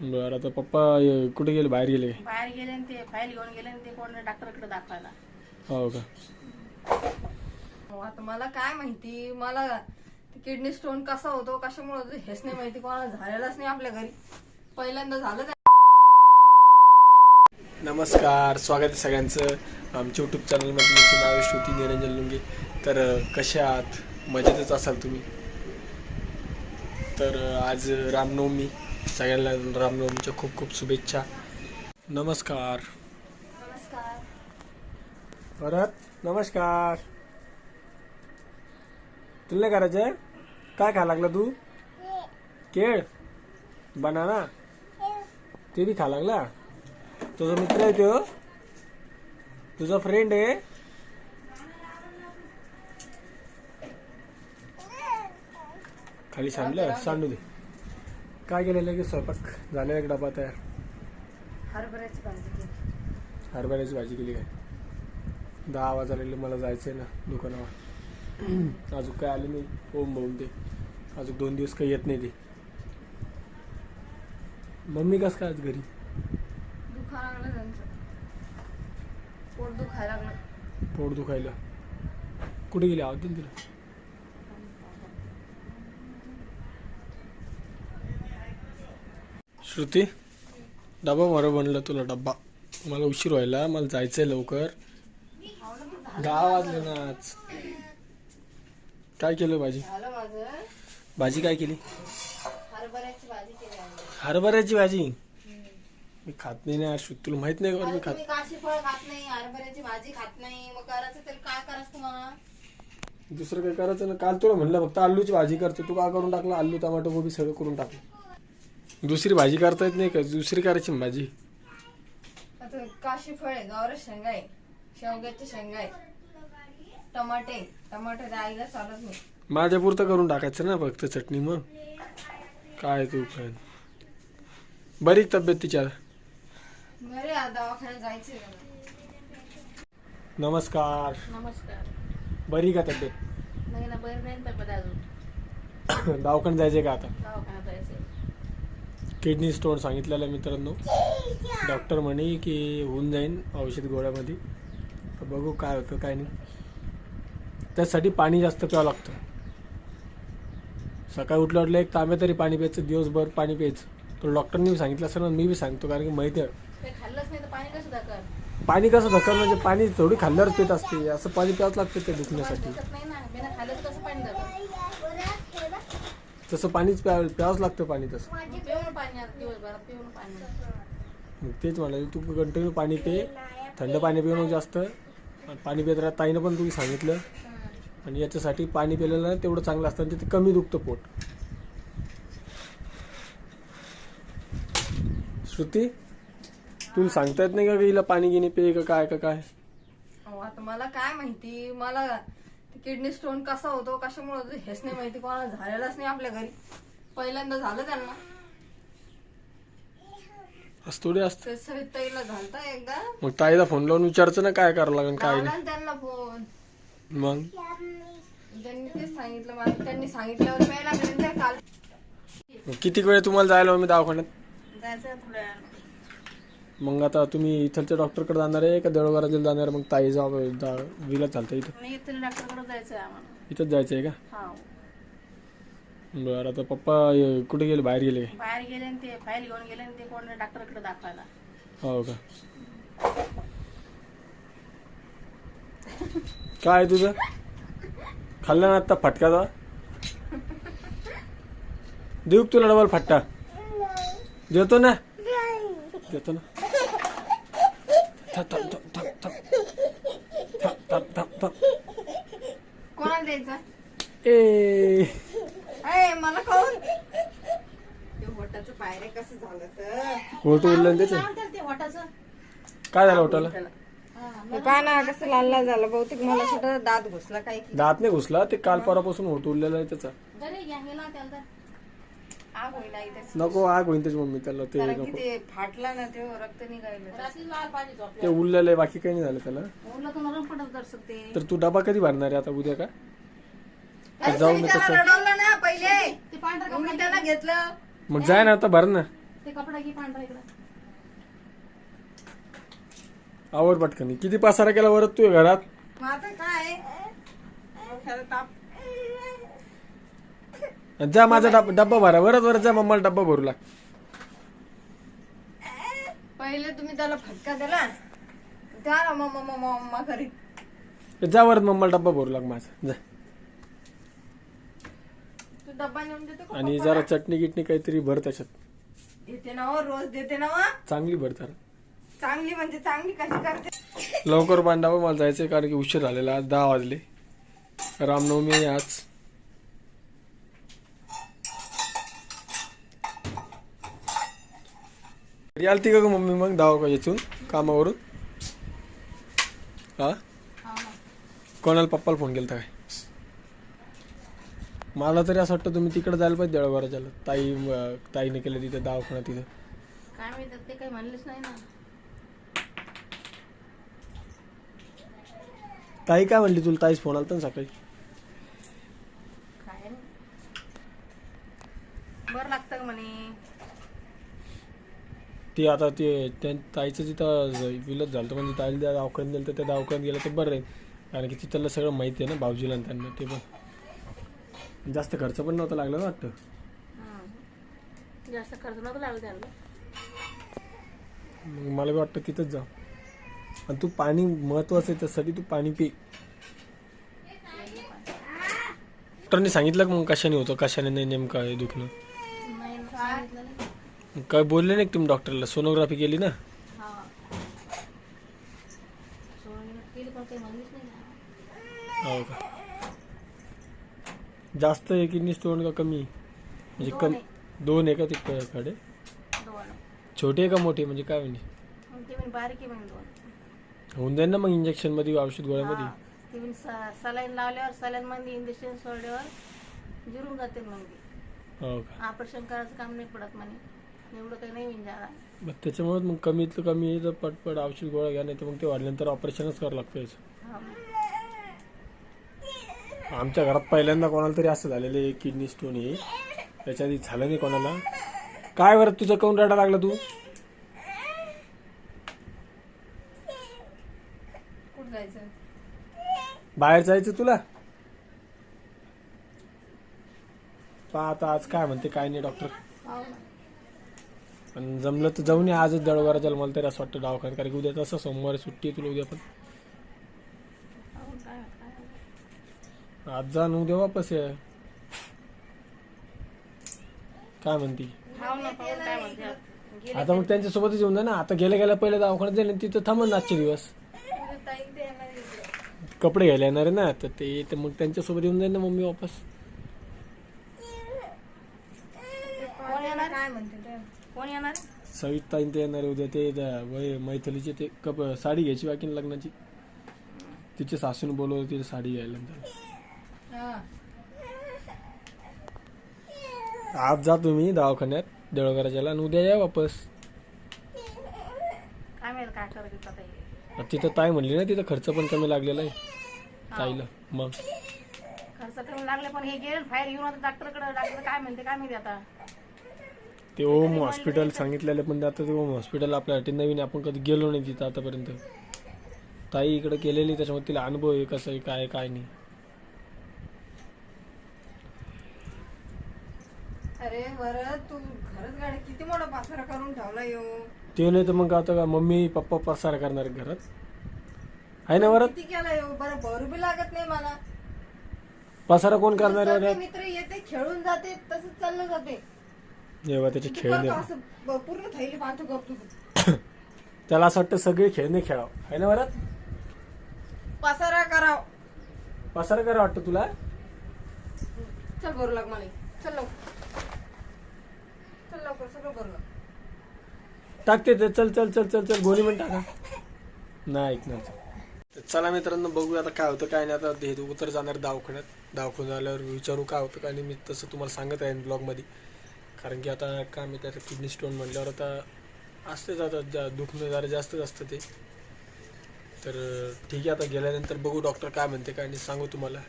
बरं आता पप्पा कुठे गेले? बाहेर गेले? बाहेर गेले आणि ते फाईल घेऊन गेले आणि ते कोण डॉक्टरकडे दाखवायला. हो का? हो, आता मला काय माहिती? मला किडनी स्टोन कसा होतो कशामुळे होतो हेच नाही माहिती. कोणाला झालेलाच नाही आपल्या घरी. पहिल्यांदा झालं त्या- नमस्कार स्वागत आहे सगळ्यांचं. आमच्या यूट्यूब चॅनलमध्ये तुमचं नाव आहे श्रुती निरंजन लुंगे. तर अं, कशा आहात? मजेतच असाल तुम्ही? तर अं, आज रामनवमी. सगळ्यांना रामनवमीच्या खूप खूप शुभेच्छा. नमस्कार. नमस्कार. परत नमस्कार. तुला नाही करायचं काय खा लागला तू? केळ बनाना? ते बी खा लागला? तुझा मित्र आहे तो? तुझा फ्रेंड आहे? खाली सांडलं सांडू दे. काय केलं लगेच स्वयंपाक? झालेला एक डबा तयार. हरभऱ्याची भाजी केली. हरभऱ्याची भाजी केली काय? दहा वाजायला लागले मला जायचंय ना दुकानावर. अजून काय आलं नाही? ओम भाऊन ते. अजून दोन दिवस काही येत नाही ते. मम्मी कस काय आज घरी? दुखायला लागलं त्यांचं. पोट दुखायला लागलं. पोट दुखायला. कुठे गेली? ना तिला. श्रुती डबा बरं बनलं तुला डब्बा. मला उशीर व्हायला मला जायचंय लवकर. दहा वाजले ना आज. काय केलं भाजी? भाजी काय केली? हरभऱ्याची भाजी मी खात नाही ना श्रुती तुला माहीत नाही का मी खात? हरभऱ्याची भाजी खात नाही. मग करायचं तर काय करायचं तुम्हाला? दुसरं काय करायचं ना? काल तुला म्हणलं फक्त आलूची भाजी करतो. तू काय करून टाकलं? आलू टमाटो गोबी सगळं करून टाकलं. दुसरी भाजी करता येत नाही का? दुसरी करायची ना भाजी. आता काशी फळ आहे गावरच शेंगा आहे शेवग्याचे शेंगा आहे टमाटे टमाटे आईला चालत नाही. माझ्या पुरतं करून टाकायचं ना फक्त चटणी मग. काय तू पण. बरी का तब्येत तिच्या? बरे आ, दवाखान्यात जायचंय मला. नमस्कार. नमस्कार. बरी का तब्येत? नाही ना बरं नाही तब्येत अजून. दवाखान्यात जायचंय का आता? दवाखान्यात जायचंय. किडनी स्टोन सांगितलेलं आहे मित्रांनो. डॉक्टर म्हणे की होऊन जाईन औषध गोळ्यामध्ये. तर बघू काय होतं काय नाही. त्यासाठी पाणी जास्त प्यावं लागतं. सकाळी उठल्या उठल्या एक तांब्या तरी पाणी प्यायचं दिवसभर पाणी प्यायचं. तर डॉक्टरनी बी सांगितलं असं ना मी बी सांगतो कारण की माहिती आहे. पाणी कसं धक्कन म्हणजे पाणी थोडी खाल्ल्यावर पित असते. असं पाणी प्यावंच लागतं ते दुखण्यासाठी दिसत नाही ना बिना खाल्लं तर कसं पाणी दाखल तसं पाणीच प्या प्यावंच लागतं पाणी तसं. पिऊन पाणी आता दिवसभरात पिऊन पाणी. मग तेच म्हणाले तू कंटिन्यू पाणी पे. थंड पाणी पिऊ नको जास्त. आणि पाणी पित राहा ताईनं पण तुम्ही सांगितलं. आणि याच्यासाठी पाणी पिलेलं ना तेवढं चांगलं असतं आणि ते कमी दुखतं पोट. श्रुती तुला सांगता येत नाही का हिला पाणी गिनी पे का काय का काय? अहो, आता मला काय माहिती? मला किडनी स्टोन कसा होतो कशामुळे होतो हेच नाही माहिती कोणाला झालेलाच नाही आपल्या घरी. पहिल्यांदा झालं त्यांना. असं थोडी असतं. ते सविताईला झालता एकदा. मग ताईला फोन लावून विचारायचं ना काय करावं लागेल काय लावला ना त्यांना फोन नाही मग? त्यांनी तेच सांगितलं मला. त्यांनी सांगितल्यावर लागले काल. मग किती वेळ तुम्हाला जायला हवं मी दवाखान्यात? जायचं थोड्या वेळानं. मग आता तुम्ही इथलच्या डॉक्टरकडे जाणार आहे का देवळगाराला जाणार? मग ताई जा विला चालतं इथं. नाही इथे डॉक्टरकडे जायचं आहे आम्हाला. इथंच जायचं आहे का? हा. बरं आता पप्पा कुठे गेले? बाहेर गेले? बाहेर गेले आणि ते फाईल घेऊन गेले आणि ते कोण डॉक्टरकडे दाखवायला. हो का? काय आहे तुझं? खाल्ला ना आता फटका देऊ का तुला डबल फटका? देतो ना? देतो ना? थांब, थांब, थांब, थांब, थांब. थांब, थांब, थांब, थांब. कोणाला द्यायचा? ए. अय मला खाऊन. ते होटाचं पायरे कसं झालं तर? होट उरलं त्याचं? ते वाटाचं काय झालं होटाला? हे पहा ना कसं लाल लाल झालं. बहुतेक मला सुद्धा दात घुसला काय की दात नाही घुसला ते काल परवापासून होट उरलेलं आहे त्याचा. जरी घ्या गेला त्याला तर. आग इथेच. नको आग होईन त्याची मम्मी त्याला ते कारण की नको. ते फाटला ना ते रक्त निघायला. रात्री लाल पाहिजे ते उरलेलं आहे बाकी काही नाही झालं त्याला. तर नरम पडत कर सकते तर तू डबा कधी भरणार आहे आता उद्या का? तर जाऊ त्याला तसं. रडवलं ना पहिले. ते पांढरं मग मी त्याला घेतलं. मग जाय ना आता भर ना. ते कपडा घे पांढरा इकडं. आवर पटकन. किती पसारा केला वरत तू घरात? मग आता काय? डोक्याला ताप. जा माझा डब- डब्बा भरा वरच वरच जा मम्माला डब्बा भरू लाग. पहिले तुम्ही त्याला फटका दिला. मम्मा मम्मा मम्मा घरी. जा वरच मम्माला डब्बा भरू लाग माझा. जा. तू डब्बा नेऊन देतो का आणि? जरा चटणी गिटणी काहीतरी भर त्याच्यात. देते ना हो, रोज देते ना हो. चांगली भर जरा. चांगली म्हणजे चांगली कशी करते? लवकर बांधावं मला जायचंय कारण की उशीर झालेला आज दहा वाजले. रामनवमी आहे आज. घरी आलती का ग मम्मी मग? दहा याच्यातून? कामावरून? हा? कोणाला पप्पाला फोन केला काय? मला तरी असं वाटतं तुम्ही तिकडे जायला पाहिजे देळगावराच्याला ताई ताईने केलं तिथं दवाखाना तिथं. काय माहिती ते काही म्हणलेच नाही ना. ताई काय म्हणली तुला? ताईच फोन आलता ना सकाळी काय नाही बरं लागतं का म्हणे ते आता ते त्या ताईचं तिथं विलत झालं म्हणजे ताईला त्या दवाखान्यात गेलं तर त्या दवाखान्यात गेलं तर बरं राहील कारण की तिथलं सगळं माहिती आहे ना भाऊजीला आणि त्यांना ते पण. जास्त खर्च पण नव्हता लागला ना वाटतं? हं. जास्त खर्च नको लागला त्यांना मग मला बी वाटतं तिथंच जा. आणि तू पाणी महत्वाचं आहे त्यासाठी तू पाणी पी. डॉक्टरने सांगितलं का मग कशाने होतं कशाने नाही नेमकं आहे दुखणं? काय बोलले नाही तुम्ही डॉक्टरला? सोनोग्राफी केली ना? हा. का? जास्त आहे किडनी स्टोन का कमी? म्हणजे कमी दोन आहे का ते कडे दोन. छोटे आहे का मोठे? म्हणजे काय म्हणजे होऊन जाईल ना मग इंजेक्शनमध्ये औषध गोळ्यामध्ये? सलाईन लावल्यावर सलाईन मध्ये इंजेक्शन सोडल्यावर जिरून जाते मग ते. हो ऑपरेशन करायचं काम नाही पडत म्हणे. एवढं काही नाही होईन जादा मग त्याच्यामुळे मग कमीतलं कमी तर पटपट औषध गोळ्या घ्या नाही तर मग ते वाढल्यानंतर ऑपरेशनच करावं लागतं हा. आमच्या घरात पहिल्यांदा कोणाला तरी असं झालेलं आहे किडनी स्टोन आहे. त्याच्या आधी झालं नाही कोणाला. काय बरं तुझं काऊन रडा लागला तू? कुठं जायचं? बाहेर जायचं तुला? पहा आता आज काय म्हणते काय नाही डॉक्टर. हो ना. पण जमलं तर जाऊन या. आजच दळवारा झालं मला तरी असं वाटतं दवाखान्यात कारण की उद्या तसं सोमवारी सुट्टी आहे तुला उद्या पण. आज जा आणि उद्या वापस या. काय म्हणती? म्हणते आता मग त्यांच्यासोबतच येऊन जा ना. आता गेल्या गेल्या पहिले दवाखान्यात जाईल तिथं थांबन आजचे दिवस. कपडे घ्यायला येणार आहे ना तर ते तर मग त्यांच्यासोबत येऊन जाईल ना मम्मी वापस. काय म्हणते कोण येणार? सवित ते येणार आहे उद्या ते त्या वय मैथिलीचे ते कप साडी घ्यायची बाकी ना लग्नाची. तिच्या सासून बोलवलं तिथे साडी घ्यायला नंतर. हा. आज जा तुम्ही दवाखान्यात देवळगराच्याला आणि उद्या या वापस. काय माहिती काय करत आता हे. आता तिथं ताई म्हणली ना तिथं खर्च पण कमी लागलेला आहे. ताईला मग. खर्च कमी लागले पण हे गेले बाहेर घेऊन आता डॉक्टरकडे डॉक्टर काय म्हणते काय माहिती आता. ते ओम हॉस्पिटल सांगितलेलं पण आता ते ओम हॉस्पिटल आपल्यासाठी नवीन आहे. आपण कधी गेलो नाही तिथं आतापर्यंत. ताई इकडे केलेली त्याच्यामुळे तिला अनुभव आहे कसं आहे काय काय नाही. अरे बरं तू गाडी किती मोठा पासरा करून ठेवला येऊ ते नाही तर मग आता का मम्मी पप्पा पसार करणार घरात. आहे ना वरात किती केला येऊ बरं भरू बी लागत नाही मला. पसारा कोण करणार आहे सगळे वरात मित्र येते खेळून जाते तसंच चाललं जाते. जेव्हा त्याचे खेळ करतो नाही असं ब- पूर्ण थैली बांधतो करतो त्याला असं वाटतं सगळे खेळणे खेळाव. आहे ना वरात पसारा कराव. पसारा करा वाटतं तुला? चल भरू लाग मला चल लवकर. चल लवकर सगळं भरू लाग. टाकते ते. चल चल चल चल चल. गोळी पण टाका. नाही ऐकणार तर चला मित्रांनो बघूया आता काय होतं काय नाही. आता हे उतर जाणार दवाखान्यात. दवाखान्यात झाल्यावर विचारू काय होतं काय नाही. मी तसं तुम्हाला सांगत आहे ब्लॉगमध्ये. कारण की आता काय मी आता किडनी स्टोन म्हणल्यावर आता असतेच आता जा दुखणं जरा जास्तच असतं ते. तर ठीक आहे आता गेल्यानंतर बघू डॉक्टर काय म्हणते काय नाही सांगू तुम्हाला.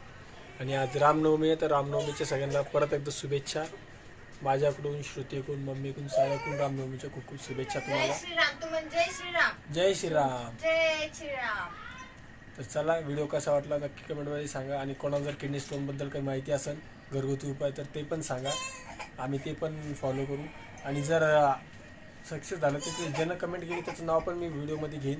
आणि आज रामनवमी आहे तर रामनवमीच्या सगळ्यांना परत एकदा शुभेच्छा. माझ्याकडून श्रुतीकडून मम्मीकडून साऱ्याकडून रामनवमीच्या खूप खूप शुभेच्छा तुम्हाला. जय श्रीराम जय श्रीराम. तर चला व्हिडिओ कसा वाटला नक्की कमेंटमध्ये सांगा. आणि कोणाला जर किडनी स्टोनबद्दल काही माहिती असेल घरगुती उपाय तर ते पण सांगा. आम्ही ते पण फॉलो करू. आणि जर सक्सेस झालं तर ते ज्यानं कमेंट केली त्याचं नाव पण मी व्हिडिओमध्ये घेईन.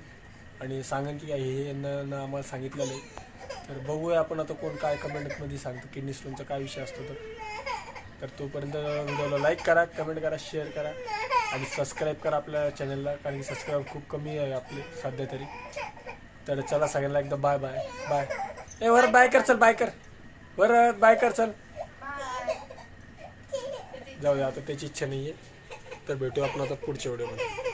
आणि सांगेन की हे हे यांना आम्हाला सांगितलेलं आहे. तर बघूया आपण आता कोण काय कमेंटमध्ये सांगतो. किडनी स्टोनचा काय विषय असतो तर. तर तोपर्यंत व्हिडिओला लाईक करा कमेंट करा शेअर करा. आणि सबस्क्राईब करा आपल्या चॅनलला कारण की सबस्क्राईब खूप कमी आहे आपले सध्या तरी. तर चला सगळ्यांना एकदा बाय बाय बाय ए वर बाय कर चल बाय कर. वर बाय कर चल. जाऊया आता त्याची इच्छा नाही आहे तर भेटू आपण आता पुढच्या व्हिडिओमध्ये